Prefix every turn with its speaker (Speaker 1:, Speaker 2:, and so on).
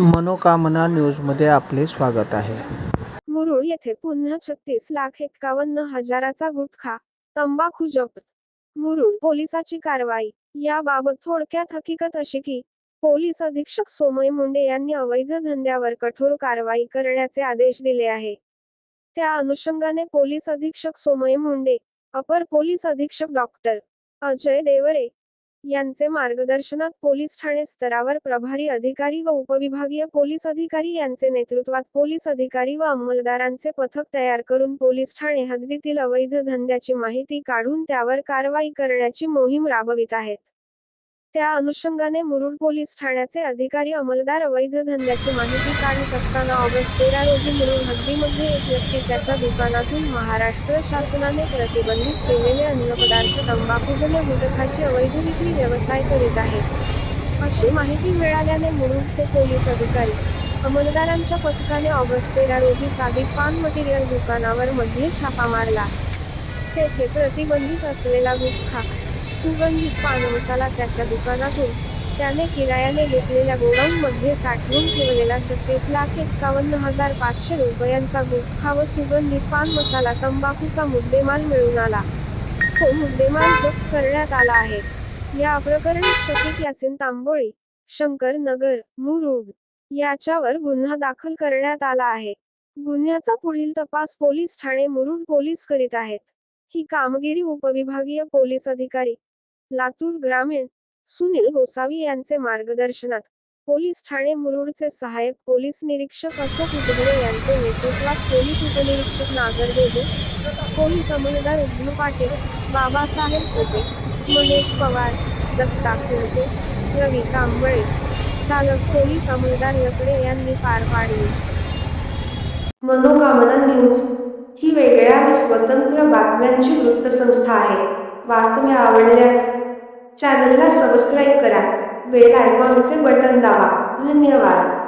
Speaker 1: मनोकामना न्यूजमध्ये आपले स्वागत आहे.
Speaker 2: मुरुड येथे पुन्हा छत्तीस लाख एक्कावन्न हजाराचा गुटखा तंबाखू जप्त. मुरुड पोलिसाची कारवाई याबाबत थोडक्यात हकीकत अशी की पोलीस अधीक्षक सोमय मुंडे यांनी अवैध धंद्यावर कठोर कारवाई करण्याचे आदेश दिले आहे. त्या अनुषंगाने पोलीस अधीक्षक सोमय मुंडे अपर पोलीस अधीक्षक डॉक्टर अजय देवरे यांचे मार्गदर्शनात पोलीस ठाणे स्तरावर प्रभारी अधिकारी व उपविभागीय पोलीस अधिकारी यांचे नेतृत्वात पोलीस अधिकारी व अंमलदारांचे पथक तयार करून पोलीस ठाणे हद्दीतील अवैध धंद्याची माहिती काढून त्यावर कारवाई करण्याची मोहीम राबवित आहेत. त्या अनुषंगाने मुरुड पोलीस ठाण्याचे अधिकारी अंमलदार अवैध धंद्याची माहिती काढत असताना ऑगस्ट तेरा रोजी मुरुड हद्दीमध्ये एक व्यक्ती त्याच्या दुकानातून महाराष्ट्र शासनाने प्रतिबंधित केलेले अन्नपदार्थ तंबाखूजन्य गुटखाची अवैध विक्री व्यवसाय करीत आहे. अशी माहिती मिळाल्याने मुरुडचे पोलीस अधिकारी अंमलदारांच्या पथकाने ऑगस्ट तेरा रोजी सादिक पान मटेरियल दुकानावर मध्ये छापा मारला. तेथे प्रतिबंधित असलेला गुटखा सुगंधित पान मसाला त्याच्या दुकानातून त्याने किरायाने घेतलेल्या गोडाऊन मध्ये साठवून ठेवलेला छत्तीस लाख एक्कावन्न हजार पाचशे रुपयांचा गुटखा व सुगंधित पान मसाला तंबाखूचा मुद्देमाल मिळून आला. तो मुद्देमाल जप्त करण्यात आला आहे. या प्रकरणी शकीक यासिन तांबोळी शंकर नगर मुरुड याच्यावर गुन्हा दाखल करण्यात आला आहे. गुन्ह्याचा पुढील तपास पोलीस ठाणे मुरुड पोलीस करीत आहेत. ही कामगिरी उपविभागीय पोलीस अधिकारी लातूर ग्रामीण. सुनील गोसावी यांचे मार्गदर्शनात पोलीस ठाणे मुरुडचे सहाय्यक पोलीस निरीक्षक अशोक उजगडे यांचे नेतृत्वात पोलीस उपनिरीक्षक नागर देजे पोलीस अंमलदार उद्धव पाटील बाबासाहेब कोटे महेश पवार दत्ता खुंचे रवी कांबळे चालक पोलीस अंमलदार लकडे यांनी पार पाडली. मनोकामना न्यूज ही वेगळ्या व स्वतंत्र बातम्यांची वृत्तसंस्था आहे. बातम्या आवडल्यास चॅनलला सबस्क्राईब करा. बेल आयकॉनचे बटन दाबा. धन्यवाद.